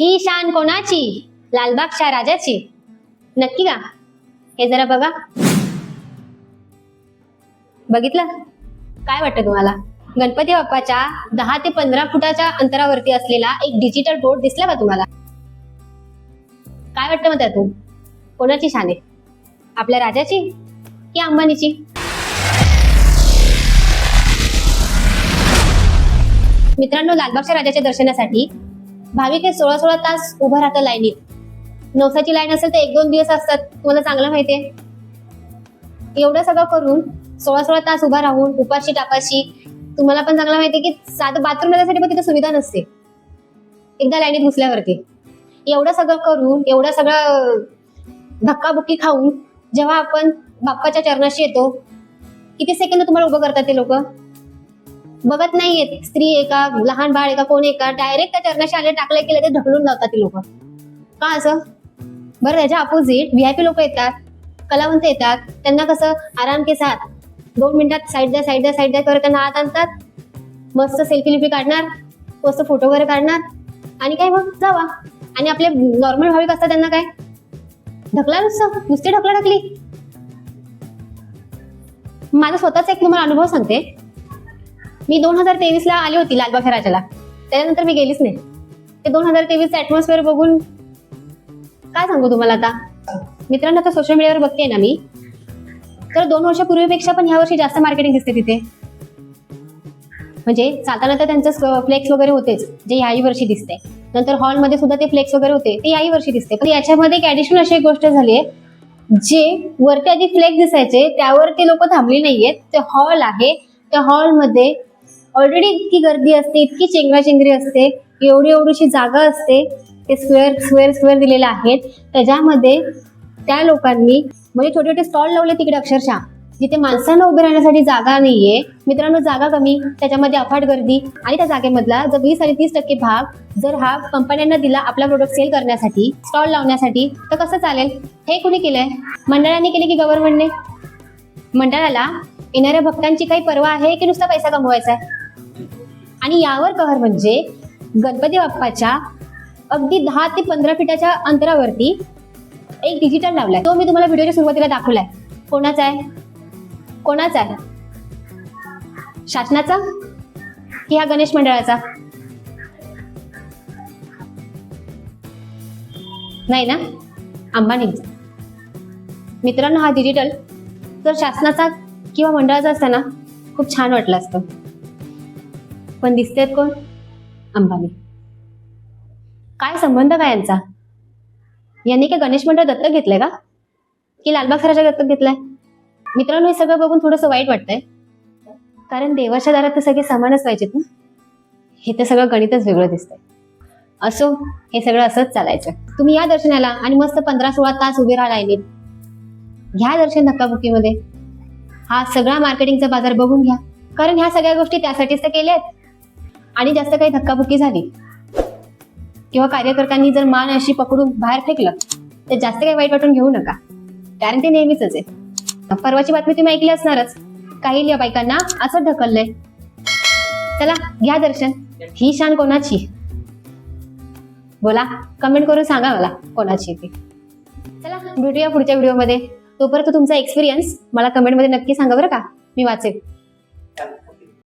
ही शान कोणाची? लालबागच्या राजाची. नक्की का हे जरा बघा. बघितलं? काय वाटतं तुम्हाला? गणपती बाप्पाच्या दहा ते पंधरा फुटाच्या अंतरावरती असलेला एक डिजिटल बोर्ड दिसला का तुम्हाला? काय वाटतं मग त्यातून? कोणाची शान आहे? आपल्या राजाची की अंबानीची? मित्रांनो लालबागच्या राजाच्या दर्शनासाठी भाविक हे सोळा सोळा तास उभं राहतं लाईनीत नवसाची लाईन असेल तर एक दोन दिवस असतात. तुम्हाला चांगलं माहितीये. एवढं सगळं करून सोळा सोळा तास उभा राहून उपाशी टापाशी तुम्हाला पण चांगलं माहितीये की साधं बाथरूम जाण्यासाठी पण तिथे सुविधा नसते. एकदा लाईनीत घुसल्यावरती. एवढं सगळं करून एवढं सगळं धक्काबुक्की खाऊन जेव्हा आपण बाप्पाच्या चरणाशी येतो किती सेकंद तुम्हाला उभं करतात ते लोक? बघत नाहीयेत. स्त्री एका लहान बाळ एका कोण एका डायरेक्ट त्या चरणाशी आले टाकले केले ते ढकलून लावतात ती लोक. का असं? बरं त्याच्या अपोजिट व्हीआयपी लोक येतात कलावंत येतात. त्यांना कसं? आराम के साथ. दोन मिनिटात साईड द्या साईड द्या साईड द्या करत त्यांना आत आणतात. मस्त सेल्फी लिफी काढणार मस्त फोटो वगैरे काढणार. आणि काय मग? जावा. आणि आपले नॉर्मल भाविक असतात त्यांना काय? ढकला नुसतं. नुसती ढकला ढकली. माझा स्वतःचा एक तुम्हाला अनुभव सांगते. मी दोन हजार तेवीस ला आली होती लालबाग राजाला त्याच्यानंतर मी गेलीच नाही. ते दोन हजार तेवीस ऍटमॉस्फिअर बघून काय सांगू तुम्हाला आता? मित्रांनो आता सोशल मीडियावर बघते ना मी. तर दोन वर्षापूर्वीपेक्षा पण ह्या वर्षी जास्त मार्केटिंग दिसते तिथे. म्हणजे चालताना तर त्यांचं फ्लेक्स वगैरे होतेच जे याही वर्षी दिसते. नंतर हॉलमध्ये सुद्धा ते फ्लेक्स वगैरे होते ते याही वर्षी दिसते. पण याच्यामध्ये एक ॲडिशनल अशी एक गोष्ट झाली आहे जे वरती आधी फ्लेक्स दिसायचे त्यावर ते लोक थांबले नाहीयेत. ते हॉल आहे त्या हॉलमध्ये ऑलरेडी इतकी गर्दी असते इतकी चेंगराचेंगरी असते एवढी एवढीशी जागा असते ते स्क्वेअर स्क्वेअर स्क्वेअर दिलेले आहेत. त्याच्यामध्ये त्या लोकांनी म्हणजे छोटे छोटे स्टॉल लावले तिकडे अक्षरशः जिथे माणसांना उभे राहण्यासाठी जागा नाहीये मित्रांनो जागा कमी त्याच्यामध्ये अफाट गर्दी आणि त्या जागेमधला जर वीस आणि तीस टक्के भाग जर हा कंपन्यांना दिला आपला प्रोडक्ट सेल करण्यासाठी स्टॉल लावण्यासाठी तर कसं चालेल? हे कुणी केलंय? मंडळाने केले की गव्हर्नमेंटने मंडळाला येणाऱ्या भक्तांची काही पर्वा आहे की नुसता पैसा कमवायचा आहे? आणि यावर कहर म्हणजे गणपती बाप्पाच्या अगदी दहा ते पंधरा फिटाच्या अंतरावरती एक डिजिटल लावलाय तो मी तुम्हाला व्हिडिओच्या सुरुवातीला दाखवलाय. कोणाचा आहे? कोणाचा आहे? शासनाचा? की हा गणेश मंडळाचा? नाही ना? अंबानींचा. मित्रांनो हा डिजिटल जर शासनाचा किंवा मंडळाचा असताना खूप छान वाटलं असतं. पण दिसतेत कोण? अंबानी. काय संबंध काय यांचा? यांनी काय गणेश मंडळ दत्तक घेतलंय का? की लालबाग सराच्या दत्तक घेतलाय? मित्रांनो हे सगळं बघून थोडंसं वाईट वाटतंय. कारण देवाच्या दारात तर सगळे समानच पाहिजेत ना? हे तर सगळं गणितच वेगळं दिसतंय. असो हे सगळं असंच चालायचं. तुम्ही या दर्शनाला आणि मस्त पंधरा सोळा तास उभे राहा लाईनीत. घ्या दर्शन धक्काबुक्कीमध्ये. हा सगळा मार्केटिंगचा बाजार बघून घ्या. कारण ह्या सगळ्या गोष्टी त्यासाठीच तर केल्या आहेत आणि जास्त काही धक्काबुक्की झाली. किंवा कार्यकर्त्यांनी जर मान अशी पकडून बाहेर फेकलं तर जास्त काही वाईट वाटून घेऊ नका. कारण ते नेहमीच आहे. परवाची बातमी तुम्ही ऐकली असणारच. काही या बायकांना असं ढकललंय. चला घ्या दर्शन. ही शान कोणाची? बोला कमेंट करून सांगा मला कोणाची ती. चला भेटूया पुढच्या व्हिडिओमध्ये तोपर्यंत तुमचा एक्सपिरियन्स मला कमेंटमध्ये नक्की सांगा बरं का. मी वाचेल.